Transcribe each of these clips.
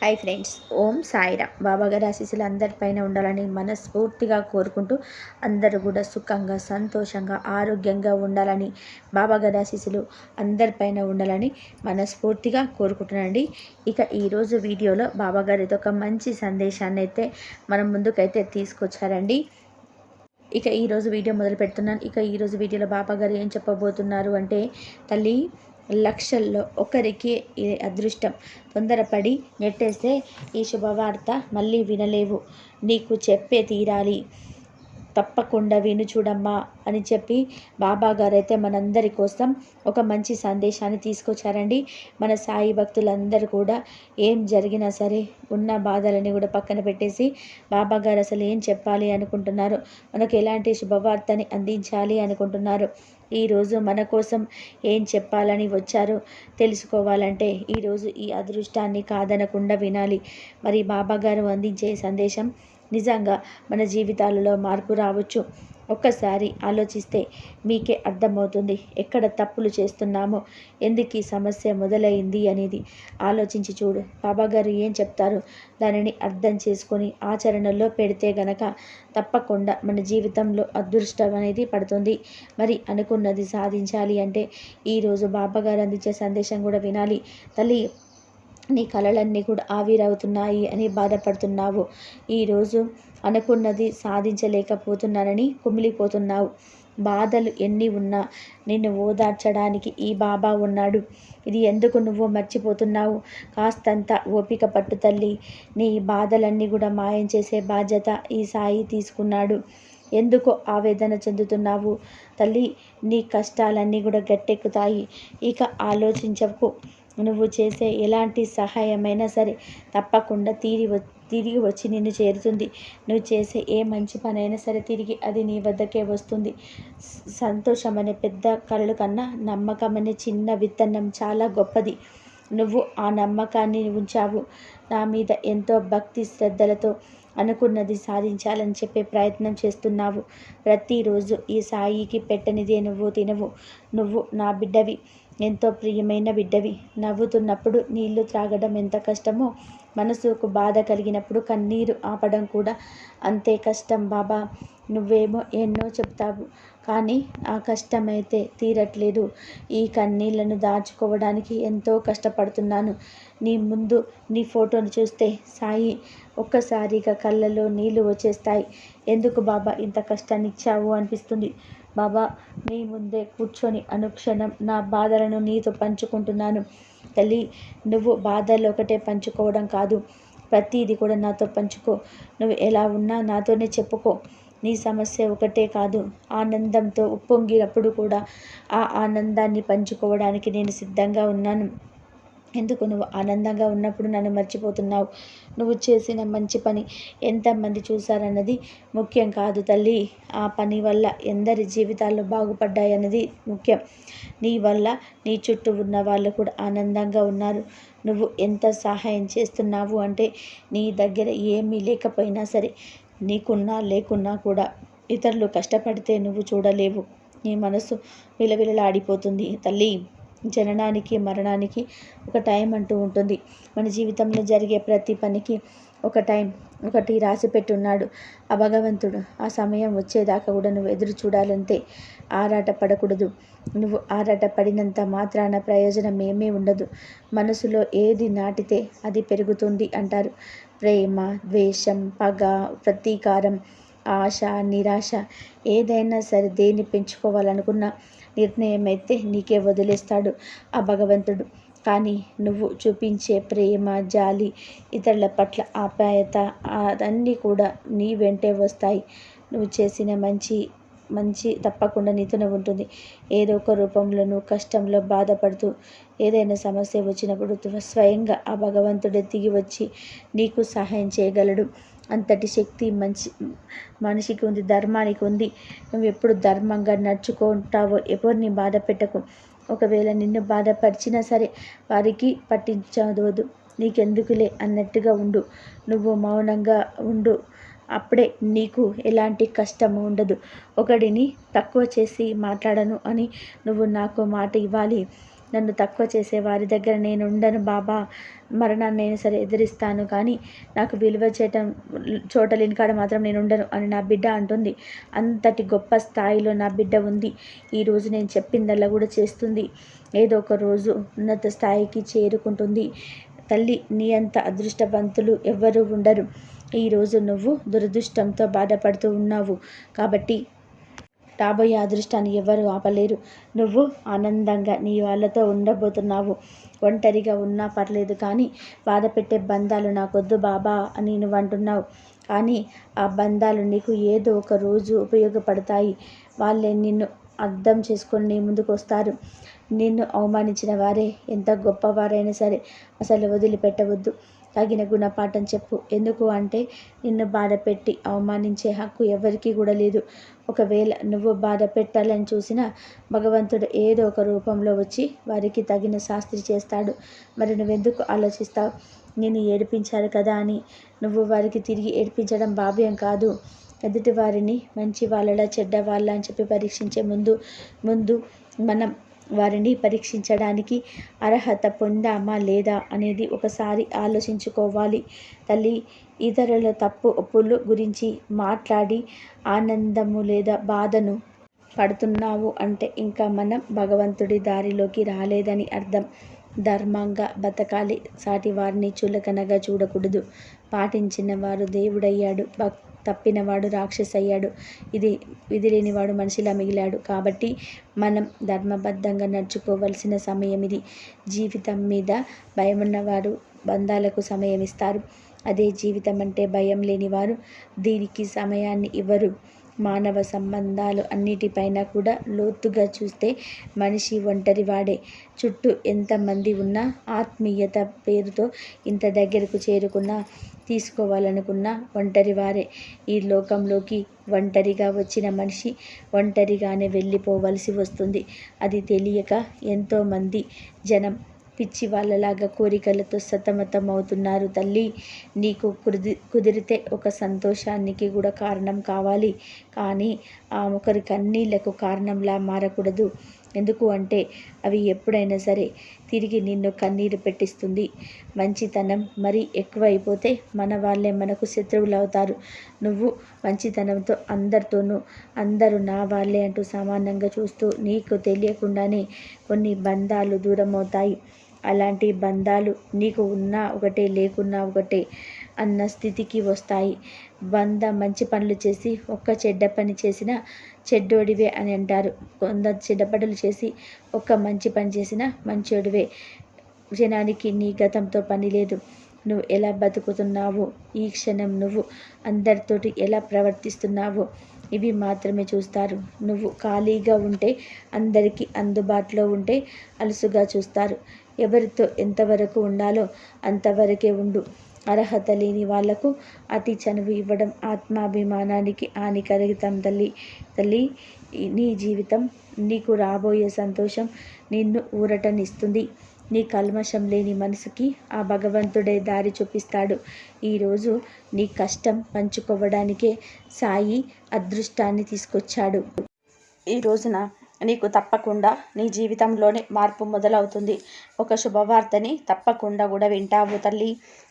Hi friends ఓం సాయిరామ్. బాబాగారి ఆశీస్సులు అందరిపైన ఉండాలని మనస్ఫూర్తిగా కోరుకుంటూ అందరూ కూడా సుఖంగా సంతోషంగా ఆరోగ్యంగా ఉండాలని బాబాగారి ఆశీస్సులు అందరిపైన ఉండాలని మనస్ఫూర్తిగా కోరుకుంటున్నానండి. ఇక ఈరోజు వీడియోలో బాబాగారితో ఒక మంచి సందేశాన్ని అయితే మనం ముందుకైతే తీసుకొచ్చారండి. ఇక ఈరోజు వీడియో మొదలు పెడుతున్నాను ఇక ఈరోజు వీడియోలో బాబాగారు ఏం చెప్పబోతున్నారు అంటే తల్లి లక్షల్లో ఒకరికి అదృష్టం. తొందరపడి నెట్టేస్తే ఈ శుభవార్త మళ్ళీ వినలేవు. నీకు చెప్పే తీరాలి. తప్పకుండా విను చూడమ్మా అని చెప్పి బాబా గారైతే మనందరి కోసం ఒక మంచి సందేశాన్ని తీసుకొచ్చారండి. మన సాయి భక్తులందరూ కూడా ఏం జరిగినా సరే ఉన్న బాధలని కూడా పక్కన పెట్టేసి బాబా గారు అసలు ఏం చెప్పాలి అనుకుంటున్నారు? మనకు ఎలాంటి శుభవార్తని అందించాలి అనుకుంటున్నారు? ఈరోజు మన కోసం ఏం చెప్పాలని వచ్చారో తెలుసుకోవాలంటే ఈరోజు ఈ అదృష్టాన్ని కాదనకుండా వినాలి. మరి బాబాగారు అందించే సందేశం నిజంగా మన జీవితాలలో మార్పు రావచ్చు. ఒక్కసారి ఆలోచిస్తే మీకే అర్థమవుతుంది ఎక్కడ తప్పులు చేస్తున్నామో ఎందుకు ఈ సమస్య మొదలైంది అనేది. ఆలోచించి చూడు బాబాగారు ఏం చెప్తారు? దానిని అర్థం చేసుకొని ఆచరణలో పెడితే గనక తప్పకుండా మన జీవితంలో అదృష్టం అనేది పడుతుంది. మరి అనుకున్నది సాధించాలి అంటే ఈరోజు బాబాగారు అందించే సందేశం కూడా వినాలి. తల్లి నీ కళలన్నీ కూడా ఆవిరవుతున్నాయి అని బాధపడుతున్నావు. ఈరోజు అనుకున్నది సాధించలేకపోతున్నానని కుమిలిపోతున్నావు. బాధలు ఎన్ని ఉన్నా నిన్ను ఓదార్చడానికి ఈ బాబా ఉన్నాడు. ఇది ఎందుకు నువ్వు మర్చిపోతున్నావు? కాస్తంత ఓపిక పట్టు తల్లి. నీ బాధలన్నీ కూడా మాయం చేసే బాధ్యత ఈ సాయి తీసుకున్నాడు. ఎందుకు ఆవేదన చెందుతున్నావు తల్లి. నీ కష్టాలన్నీ కూడా గట్టెక్కుతాయి. ఇక ఆలోచించకు. నువ్వు చేసే ఎలాంటి సహాయమైనా సరే తప్పకుండా తీరి తిరిగి వచ్చి నిన్ను చేరుతుంది. నువ్వు చేసే ఏ మంచి పనైనా సరే తిరిగి అది నీ వద్దకే వస్తుంది. సంతోషం అనే పెద్ద కళలు కన్నా నమ్మకం అనే చిన్న విత్తనం చాలా గొప్పది. నువ్వు ఆ నమ్మకాన్ని ఉంచావు. నా మీద ఎంతో భక్తి శ్రద్ధలతో అనుకున్నది సాధించాలని చెప్పే ప్రయత్నం చేస్తున్నావు. ప్రతిరోజు ఈ సాయికి పెట్టనిదే నువ్వు తినవు. నువ్వు నా బిడ్డవి. ఎంతో ప్రియమైన బిడ్డవి నవ్వుతున్నప్పుడు నీళ్ళు త్రాగడం ఎంత కష్టమో మనసుకు బాధ కలిగినప్పుడు కన్నీరు ఆపడం కూడా అంతే కష్టం బాబా. నువ్వేమో ఎన్నో చెప్తావు కానీ ఆ కష్టమైతే తీరట్లేదు. ఈ కన్నీళ్ళను దాచుకోవడానికి ఎంతో కష్టపడుతున్నాను. నీ ముందు నీ ఫోటోను చూస్తే సాయి ఒక్కసారిగా కళ్ళలో నీళ్ళు వచ్చేస్తాయి. ఎందుకు బాబా ఇంత కష్టాన్ని ఇచ్చావు అనిపిస్తుంది. బాబా నీ ముందే కూర్చొని అనుక్షణం నా బాధలను నీతో పంచుకుంటున్నాను. తల్లి నువ్వు బాధలు ఒకటే పంచుకోవడం కాదు. ప్రతీది కూడా నాతో పంచుకో. నువ్వు ఎలా ఉన్నా నాతోనే చెప్పుకో. నీ సమస్య ఒకటే కాదు. ఆనందంతో ఉప్పొంగినప్పుడు కూడా ఆ ఆనందాన్ని పంచుకోవడానికి నేను సిద్ధంగా ఉన్నాను. ఎందుకు నువ్వు ఆనందంగా ఉన్నప్పుడు నన్ను మర్చిపోతున్నావు? నువ్వు చేసిన మంచి పని ఎంతమంది చూశారన్నది ముఖ్యం కాదు తల్లి. ఆ పని వల్ల ఎందరి జీవితాలు బాగుపడ్డాయన్నది ముఖ్యం. నీ వల్ల నీ చుట్టూ ఉన్న వాళ్ళు కూడా ఆనందంగా ఉన్నారు. నువ్వు ఎంత సహాయం చేస్తున్నావు అంటే నీ దగ్గర ఏమీ లేకపోయినా సరే నీకున్నా లేకున్నా కూడా ఇతరులు కష్టపడితే నువ్వు చూడలేవు. నీ మనసు విలవిలలాడిపోతుంది తల్లి. జననానికి మరణానికి ఒక టైం అంటూ ఉంటుంది. మన జీవితంలో జరిగే ప్రతి పనికి ఒక టైం ఒకటి రాసి పెట్టున్నాడు ఆ భగవంతుడు. ఆ సమయం వచ్చేదాకా కూడా నువ్వు ఎదురు చూడాలంతే ఆరాట పడకూడదు. నువ్వు ఆరాట పడినంత మాత్రాన ప్రయోజనం ఏమీ ఉండదు. మనసులో ఏది నాటితే అది పెరుగుతుంది అంటారు. ప్రేమ ద్వేషం పగ ప్రతీకారం ఆశ నిరాశ ఏదైనా సరే దేన్ని పెంచుకోవాలనుకున్నా నిర్ణయం అయితే నీకే వదిలేస్తాడు ఆ భగవంతుడు. కానీ నువ్వు చూపించే ప్రేమ జాలి ఇతరుల పట్ల ఆప్యాయత అదన్నీ కూడా నీ వెంటే వస్తాయి. నువ్వు చేసిన మంచి మంచి తప్పకుండా నీతోనే ఉంటుంది. ఏదో ఒక రూపంలో నువ్వు కష్టంలో బాధపడుతూ ఏదైనా సమస్య వచ్చినప్పుడు స్వయంగా ఆ భగవంతుడే దిగి వచ్చి నీకు సహాయం చేయగలడు. అంతటి శక్తి మంచి మనిషికి ఉంది ధర్మానికి ఉంది. నువ్వు ఎప్పుడు ధర్మంగా నడుచుకుంటావో ఎవరిని బాధ పెట్టకు. ఒకవేళ నిన్ను బాధపరిచినా సరే వారికి పట్టించవద్దు నీకెందుకులే అన్నట్టుగా ఉండు. నువ్వు మౌనంగా ఉండు. అప్పుడే నీకు ఎలాంటి కష్టము ఉండదు. ఒకడిని తక్కువ చేసి మాట్లాడను అని నువ్వు నాకు మాట ఇవ్వాలి. నన్ను తక్కువ చేసే వారి దగ్గర నేను ఉండను బాబా. మరణాన్ని నేను సరే ఎదిరిస్తాను కానీ నాకు విలువ చేయటం చోటలేని కాడ మాత్రం నేను ఉండను అని నా బిడ్డ అంటుంది. అంతటి గొప్ప స్థాయిలో నా బిడ్డ ఉంది. ఈరోజు నేను చెప్పిందల్లా కూడా చేస్తుంది. ఏదో ఒక రోజు ఉన్నత స్థాయికి చేరుకుంటుంది. తల్లి నీ అంత అదృష్టవంతులు ఎవ్వరూ ఉండరు. ఈరోజు నువ్వు దురదృష్టంతో బాధపడుతూ ఉన్నావు. కాబట్టి రాబోయే అదృష్టాన్ని ఎవరు ఆపలేరు. నువ్వు ఆనందంగా నీ వాళ్ళతో ఉండబోతున్నావు. ఒంటరిగా ఉన్నా పర్లేదు కానీ బాధ పెట్టే బంధాలు నాకొద్దు బాబా అని నువ్వు అంటున్నావు. కానీ ఆ బంధాలు నీకు ఏదో ఒక రోజు ఉపయోగపడతాయి. వాళ్ళే నిన్ను అర్థం చేసుకొని నీ ముందుకు వస్తారు. నిన్ను అవమానించిన వారే ఎంత గొప్పవారైనా సరే అసలు వదిలిపెట్టవద్దు. తగిన గుణపాఠం చెప్పు. ఎందుకు అంటే నిన్ను బాధ పెట్టి అవమానించే హక్కు ఎవరికీ కూడా లేదు. ఒకవేళ నువ్వు బాధ పెట్టాలని చూసినా భగవంతుడు ఏదో ఒక రూపంలో వచ్చి వారికి తగిన శాస్త్రి చేస్తాడు. మరి నువ్వెందుకు ఆలోచిస్తావు? నేను ఏడిపించాలి కదా అని. నువ్వు వారికి తిరిగి ఏడిపించడం భావ్యం కాదు. ఎదుటి వారిని మంచి వాళ్ళలా చెడ్డ వాళ్ళ అని చెప్పి పరీక్షించే ముందు ముందు మనం వారిని పరీక్షించడానికి అర్హత పొందామా లేదా అనేది ఒకసారి ఆలోచించుకోవాలి. తల్లి ఇతరుల తప్పు ఒప్పులు గురించి మాట్లాడి ఆనందము లేదా బాధను పడుతున్నావు అంటే ఇంకా మనం భగవంతుడి దారిలోకి రాలేదని అర్థం. ధర్మంగా బతకాలి. సాటి వారిని చులకనగా చూడకూడదు. పాటించిన వారు దేవుడయ్యాడు. భక్ తప్పినవాడు రాక్షసయ్యాడు. ఇది విధి లేనివాడు మనిషిలా మిగిలాడు. కాబట్టి మనం ధర్మబద్ధంగా నడుచుకోవలసిన సమయం ఇది. జీవితం మీద భయం ఉన్నవారు బంధాలకు సమయం ఇస్తారు అదే జీవితం అంటే భయం లేనివారు దీనికి సమయాన్ని ఇవ్వరు. మానవ సంబంధాలు అన్నిటిపైన కూడా లోతుగా చూస్తే మనిషి ఒంటరి వాడే. చుట్టూ ఎంతమంది ఉన్నా ఆత్మీయత పేరుతో ఇంత దగ్గరకు చేరుకున్నా తీసుకోవాలనుకున్న ఒంటరి వారే. ఈ లోకంలోకి ఒంటరిగా వచ్చిన మనిషి ఒంటరిగానే వెళ్ళిపోవలసి వస్తుంది. అది తెలియక ఎంతోమంది జనం పిచ్చి వాళ్ళలాగా కోరికలతో సతమతం అవుతున్నారు తల్లి నీకు కుది కుదిరితే ఒక సంతోషానికి కూడా కారణం కావాలి. కానీ ఆ ఒకరి కన్నీళ్ళకు కారణంలా మారకూడదు. ఎందుకు అంటే అవి ఎప్పుడైనా సరే తిరిగి నిన్ను కన్నీరు పెట్టిస్తుంది. మంచితనం మరీ ఎక్కువైపోతే మన వాళ్ళే మనకు శత్రువులు అవుతారు నువ్వు మంచితనంతో అందరితోనూ అందరూ నా వాళ్ళే అంటూ సమానంగా చూస్తూ నీకు తెలియకుండానే కొన్ని బంధాలు దూరం అవుతాయి అలాంటి బంధాలు నీకు ఉన్నా ఒకటే లేకున్నా ఒకటే. అన్న స్థితికి వస్తాయి. వంద మంచి పనులు చేసి ఒక్క చెడ్డ పని చేసిన చెడ్డోడివే అని అంటారు. కొంత చెడ్డ పనులు చేసి ఒక్క మంచి పని చేసిన మంచోడివే. జనానికి నీ గతంతో పని లేదు. నువ్వు ఎలా బతుకుతున్నావు ఈ క్షణం నువ్వు అందరితోటి ఎలా ప్రవర్తిస్తున్నావు ఇవి మాత్రమే చూస్తారు. నువ్వు ఖాళీగా ఉంటే అందరికీ అందుబాటులో ఉంటే అలుసుగా చూస్తారు. ఎవరితో ఎంతవరకు ఉండాలో అంతవరకే ఉండు. అర్హత లేని వాళ్ళకు అతి చనువు ఇవ్వడం ఆత్మాభిమానానికి హాని కలుగుతాం తల్లి. తల్లి నీ జీవితం నీకు రాబోయే సంతోషం నిన్ను ఊరటనిస్తుంది. నీ కల్మషం లేని మనసుకి ఆ భగవంతుడే దారి చూపిస్తాడు. ఈరోజు నీ కష్టం పంచుకోవడానికే సాయి అదృష్టాన్ని తీసుకొచ్చాడు. ఈ రోజున నీకు తప్పకుండా నీ జీవితంలోనే మార్పు మొదలవుతుంది. ఒక శుభవార్తని తప్పకుండా కూడా వింటావు తల్లి.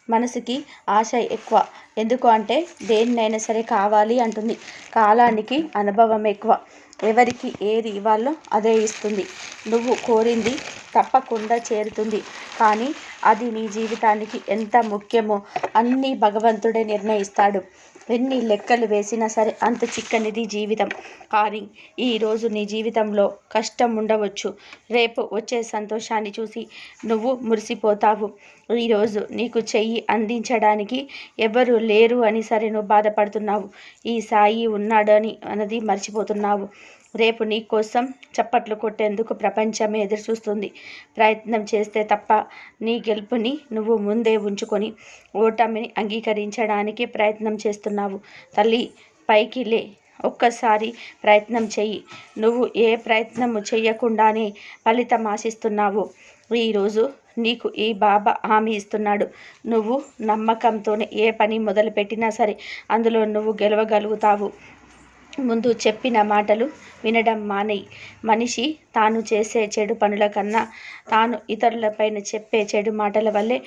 మనసుకి ఆశ ఎక్కువ. ఎందుకు అంటే దేన్నైనా సరే కావాలి అంటుంది. కాలానికి అనుభవం ఎక్కువ. ఎవరికి ఏది ఇవ్వాలో అదే ఇస్తుంది. నువ్వు కోరింది తప్పకుండా చేరుతుంది. కానీ అది నీ జీవితానికి ఎంత ముఖ్యమో అన్నీ భగవంతుడే నిర్ణయిస్తాడు. ఎన్ని లెక్కలు వేసినా సరే అంత చిక్కనిది జీవితం. కానీ ఈరోజు నీ జీవితంలో కష్టం ఉండవచ్చు. రేపు వచ్చే సంతోషాన్ని చూసి నువ్వు మురిసిపోతావు. ఈరోజు నీకు చెయ్యి అందించడానికి ఎవరు లేరు అని సరే నువ్వు బాధపడుతున్నావు. ఈ సాయి ఉన్నాడు అని అన్నది మర్చిపోతున్నావు. రేపు నీ కోసం చప్పట్లు కొట్టేందుకు ప్రపంచమే ఎదురు చూస్తుంది ప్రయత్నం చేస్తే తప్ప నీ గెలుపుని నువ్వు ముందే ఉంచుకొని ఓటమిని అంగీకరించడానికి ప్రయత్నం చేస్తున్నావు. తల్లి పైకి లే. ఒక్కసారి ప్రయత్నం చెయ్యి నువ్వు ఏ ప్రయత్నము చేయకుండానే ఫలితం ఆశిస్తున్నావు. ఈరోజు నీకు ఈ బాబా హామీ ఇస్తున్నాడు. నువ్వు నమ్మకంతోనే ఏ పని మొదలుపెట్టినా సరే అందులో నువ్వు గెలవగలుగుతావు. ముందు చెప్పిన మాటలు వినడం మానేయి. మనిషి తాను చేసే చెడు పనుల కన్నా తాను ఇతరులపైన చెప్పే చెడు మాటల వల్లే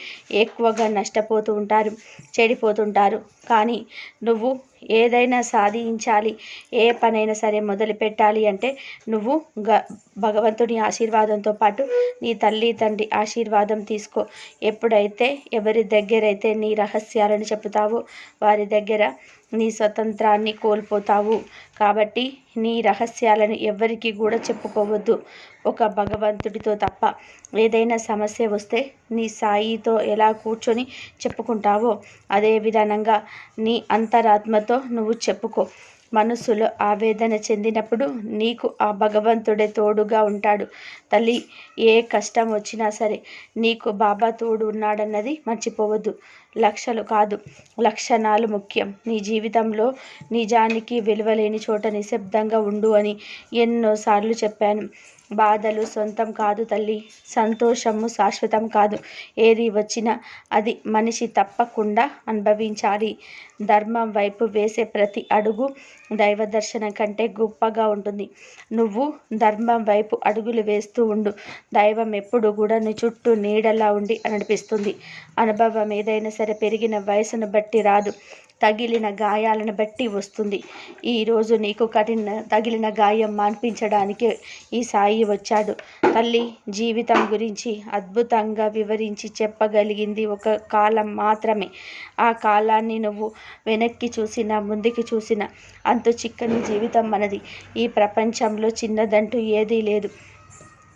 ఎక్కువగా నష్టపోతూ ఉంటారు చెడిపోతుంటారు. కానీ నువ్వు ఏదైనా సాధించాలి ఏ పనైనా సరే మొదలు పెట్టాలి అంటే నువ్వు గ భగవంతుని ఆశీర్వాదంతో పాటు నీ తల్లి తండ్రి ఆశీర్వాదం తీసుకో. ఎప్పుడైతే ఎవరి దగ్గరైతే నీ రహస్యాలను చెప్తావో వారి దగ్గర నీ స్వతంత్రాన్ని కోల్పోతావు. కాబట్టి నీ రహస్యాలను ఎవ్వరికీ కూడా చెప్పుకోవద్దు. ఒక భగవంతుడితో తప్ప ఏదైనా సమస్య వస్తే నీ సాయితో ఎలా కూర్చొని చెప్పుకుంటావో అదే విధానంగా నీ అంతరాత్మతో నువ్వు చెప్పుకో. మనసులో ఆవేదన చెందినప్పుడు నీకు ఆ భగవంతుడే తోడుగా ఉంటాడు. తల్లి ఏ కష్టం వచ్చినా సరే నీకు బాబా తోడు ఉన్నాడన్నది మర్చిపోవద్దు. లక్షలు కాదు లక్షణాలు ముఖ్యం. నీ జీవితంలో నిజానికి విలువలేని చోట నిశ్శబ్దంగా ఉండు అని ఎన్నోసార్లు చెప్పాను. బాధలు సొంతం కాదు తల్లి. సంతోషము శాశ్వతం కాదు. ఏది వచ్చినా అది మనిషి తప్పకుండా అనుభవించాలి. ధర్మం వైపు వేసే ప్రతి అడుగు దైవ దర్శనం కంటే గొప్పగా ఉంటుంది. నువ్వు ధర్మం వైపు అడుగులు వేస్తూ ఉండు. దైవం ఎప్పుడు కూడా నీ చుట్టూ నీడలా ఉండి నడిపిస్తుంది అనుభవం ఏదైనా సరే పెరిగిన వయసును బట్టి రాదు. తగిలిన గాయాలను బట్టి వస్తుంది. ఈరోజు నీకు కఠిన తగిలిన గాయం మాన్పించడానికి ఈ సాయి వచ్చాడు. తల్లి జీవితం గురించి అద్భుతంగా వివరించి చెప్పగలిగింది ఒక కాలం మాత్రమే. ఆ కాలాన్ని నువ్వు వెనక్కి చూసినా ముందుకి చూసినా అంత చిక్కని జీవితం మనది. ఈ ప్రపంచంలో చిన్నదంటూ ఏదీ లేదు.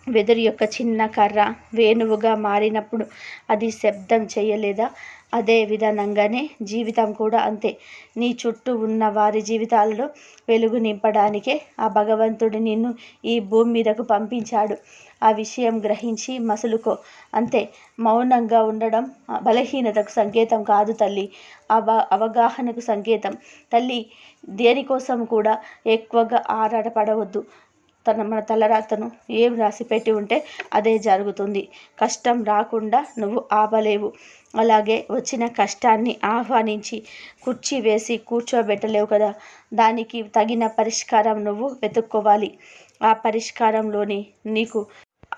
వెదురు యొక్క చిన్న కర్ర వేణువుగా మారినప్పుడు అది శబ్దం చేయలేదా? అదే విధానంగానే జీవితం కూడా అంతే. నీ చుట్టూ ఉన్న వారి జీవితాలలో వెలుగు నింపడానికే ఆ భగవంతుడు నిన్ను ఈ భూమి మీదకు పంపించాడు. ఆ విషయం గ్రహించి మసులుకో. అంతే. మౌనంగా ఉండడం బలహీనతకు సంకేతం కాదు తల్లి. అవ అవగాహనకు సంకేతం. తల్లి దేనికోసం కూడా ఎక్కువగా ఆరాటపడవద్దు. తన మన తలరాతను ఏం రాసి పెట్టి ఉంటే అదే జరుగుతుంది. కష్టం రాకుండా నువ్వు ఆపలేవు. అలాగే వచ్చిన కష్టాన్ని ఆహ్వానించి కుర్చీ వేసి కూర్చోబెట్టలేవు కదా. దానికి తగిన పరిష్కారం నువ్వు వెతుక్కోవాలి. ఆ పరిష్కారంలోని నీకు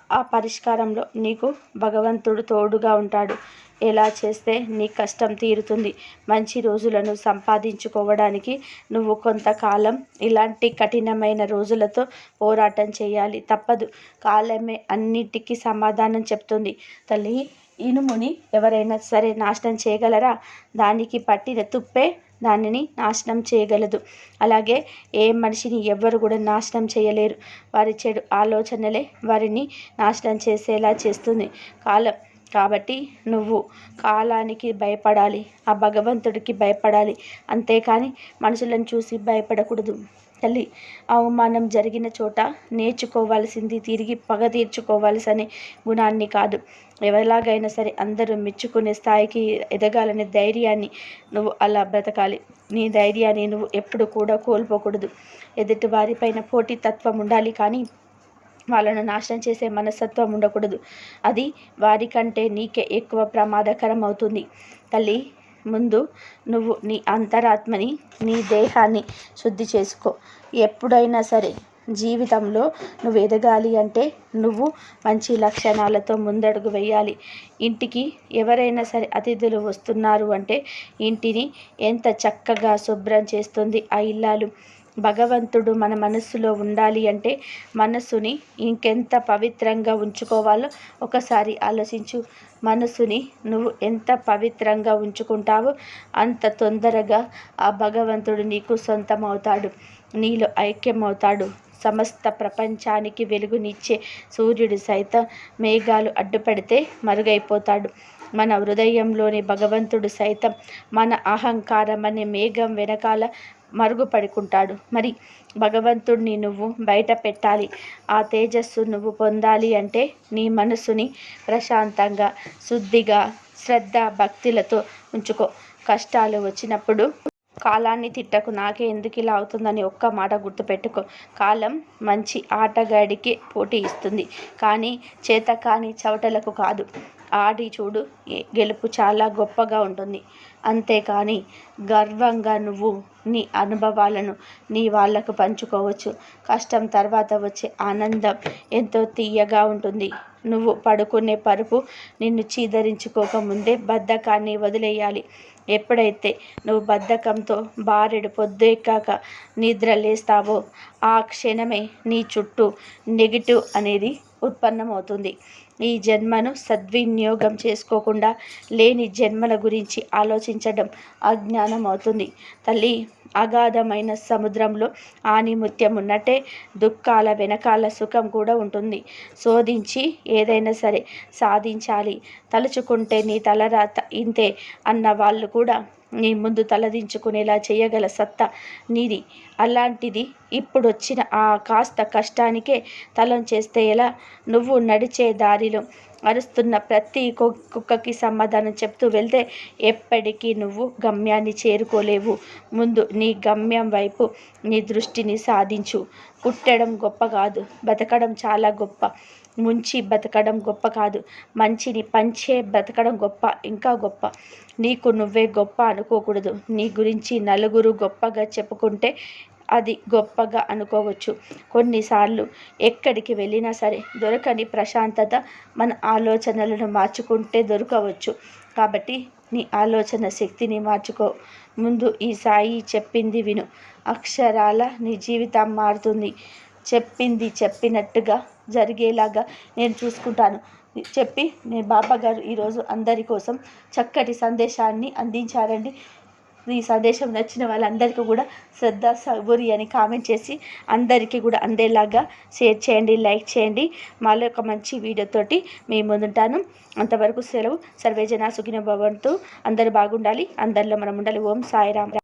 ఆ పరిష్కారంలో నీకు భగవంతుడు తోడుగా ఉంటాడు. ఎలా చేస్తే నీ కష్టం తీరుతుంది? మంచి రోజులను సంపాదించుకోవడానికి నువ్వు కొంతకాలం ఇలాంటి కఠినమైన రోజులతో పోరాటం చేయాలి. తప్పదు. కాలమే అన్నిటికీ సమాధానం చెప్తుంది. తల్లి ఇనుముని ఎవరైనా సరే నాశనం చేయగలరా? దానికి పట్టిన తుప్పే దానిని నాశనం చేయగలదు. అలాగే ఏ మనిషిని ఎవ్వరు కూడా నాశనం చేయలేరు. వారి చెడు ఆలోచనలే వారిని నాశనం చేసేలా చేస్తుంది. కాలం కాబట్టి నువ్వు కాలానికి భయపడాలి ఆ భగవంతుడికి భయపడాలి. అంతేకాని మనుషులను చూసి భయపడకూడదు. తల్లి అవమానం జరిగిన చోట నేర్చుకోవాల్సింది తిరిగి పగ తీర్చుకోవాల్సిన గుణాన్ని కాదు. ఎవరిలాగైనా సరే అందరూ మెచ్చుకునే స్థాయికి ఎదగాలనే ధైర్యాన్ని నువ్వు అలా బ్రతకాలి. నీ ధైర్యాన్ని నువ్వు ఎప్పుడు కూడా కోల్పోకూడదు. ఎదుటి వారిపైన పోటీతత్వం ఉండాలి కానీ వాళ్ళను నాశనం చేసే మనస్తత్వం ఉండకూడదు. అది వారికంటే నీకే ఎక్కువ ప్రమాదకరం అవుతుంది తల్లి ముందు నువ్వు నీ అంతరాత్మని నీ దేహాన్ని శుద్ధి చేసుకో. ఎప్పుడైనా సరే జీవితంలో నువ్వు ఎదగాలి అంటే నువ్వు మంచి లక్షణాలతో ముందడుగు వేయాలి. ఇంటికి ఎవరైనా సరే అతిథులు వస్తున్నారు అంటే ఇంటిని ఎంత చక్కగా శుభ్రం చేస్తుంది ఆ ఇల్లాలు. భగవంతుడు మన మనస్సులో ఉండాలి అంటే మనస్సుని ఇంకెంత పవిత్రంగా ఉంచుకోవాలో ఒకసారి ఆలోచించు. మనసుని నువ్వు ఎంత పవిత్రంగా ఉంచుకుంటావో అంత తొందరగా ఆ భగవంతుడు నీకు సొంతమవుతాడు నీలో ఐక్యమవుతాడు. సమస్త ప్రపంచానికి వెలుగునిచ్చే సూర్యుడు సైతం మేఘాలు అడ్డుపడితే మరుగైపోతాడు. మన హృదయంలోని భగవంతుడు సైతం మన అహంకారం అనే మేఘం వెనకాల మరుగుపడుకుంటాడు. మరి భగవంతుడిని నువ్వు బయట పెట్టాలి. ఆ తేజస్సు నువ్వు పొందాలి అంటే నీ మనసుని ప్రశాంతంగా శుద్ధిగా శ్రద్ధ భక్తులతో ఉంచుకో. కష్టాలు వచ్చినప్పుడు కాలాన్ని తిట్టకు నాకే ఎందుకు ఇలా అవుతుందని ఒక్క మాట గుర్తుపెట్టుకో. కాలం మంచి ఆటగాడికి పోటీ ఇస్తుంది. కానీ చేత కాని చవటలకు కాదు. ఆడి చూడు గెలుపు చాలా గొప్పగా ఉంటుంది. అంతేకాని గర్వంగా నువ్వు నీ అనుభవాలను నీ వాళ్ళకు పంచుకోవచ్చు. కష్టం తర్వాత వచ్చే ఆనందం ఎంతో తీయగా ఉంటుంది. నువ్వు పడుకునే పరుపు నిన్ను చీదరించుకోకముందే బద్ధకాన్ని వదిలేయాలి. ఎప్పుడైతే నువ్వు బద్ధకంతో బారెడు పొద్దెక్కాక నిద్ర లేస్తావో ఆ క్షణమే నీ చుట్టూ నెగిటివ్ అనేది ఉత్పన్నమవుతుంది. ఈ జన్మను సద్వినియోగం చేసుకోకుండా లేని జన్మల గురించి ఆలోచించడం అజ్ఞానం అవుతుంది తల్లి అగాధమైన సముద్రంలో ఆనిముత్యం ఉన్నట్టే దుఃఖాల వెనకాల సుఖం కూడా ఉంటుంది. శోధించి ఏదైనా సరే సాధించాలి. తలుచుకుంటే నీ తలరాత ఇంతే అన్న వాళ్ళు కూడా నీ ముందు తలదించుకునేలా చేయగల సత్తా నీది. అలాంటిది ఇప్పుడు వచ్చిన ఆ కాస్త కష్టానికే తలం చేస్తే ఎలా? నువ్వు నడిచే దారిలో అరుస్తున్న ప్రతి కు- కుక్కకి సమాధానం చెప్తూ వెళ్తే ఎప్పటికీ నువ్వు గమ్యాన్ని చేరుకోలేవు. ముందు నీ గమ్యం వైపు నీ దృష్టిని సాధించు. పుట్టడం గొప్ప కాదు బతకడం చాలా గొప్ప. ముంచి బతకడం గొప్ప కాదు. మంచిని పంచే బతకడం గొప్ప ఇంకా గొప్ప. నీకు నువ్వే గొప్ప అనుకోకూడదు. నీ గురించి నలుగురు గొప్పగా చెప్పుకుంటే అది గొప్పగా అనుకోవచ్చు. కొన్నిసార్లు ఎక్కడికి వెళ్ళినా సరే దొరకని ప్రశాంతత మన ఆలోచనలను మార్చుకుంటే దొరకవచ్చు. కాబట్టి నీ ఆలోచన శక్తిని మార్చుకో. ముందు ఈ సాయి చెప్పింది విను. అక్షరాల నీ జీవితం మారుతుంది. చెప్పింది చెప్పినట్టుగా జరిగేలాగా నేను చూసుకుంటాను. చెప్పి నేను బాబా గారు ఈరోజు అందరి కోసం చక్కటి సందేశాన్ని అందించారండి. ఈ సందేశం నచ్చిన వాళ్ళందరికీ కూడా శ్రద్ధ సబూరి అని కామెంట్ చేసి అందరికీ కూడా అందేలాగా షేర్ చేయండి లైక్ చేయండి. మళ్ళీ ఒక మంచి వీడియోతోటి మీ ముందుంటాను. అంతవరకు సెలవు. సర్వేజన సుఖిన భవంతు. అందరు బాగుండాలి. అందరిలో మనం ఉండాలి. ఓం సాయిరామ్.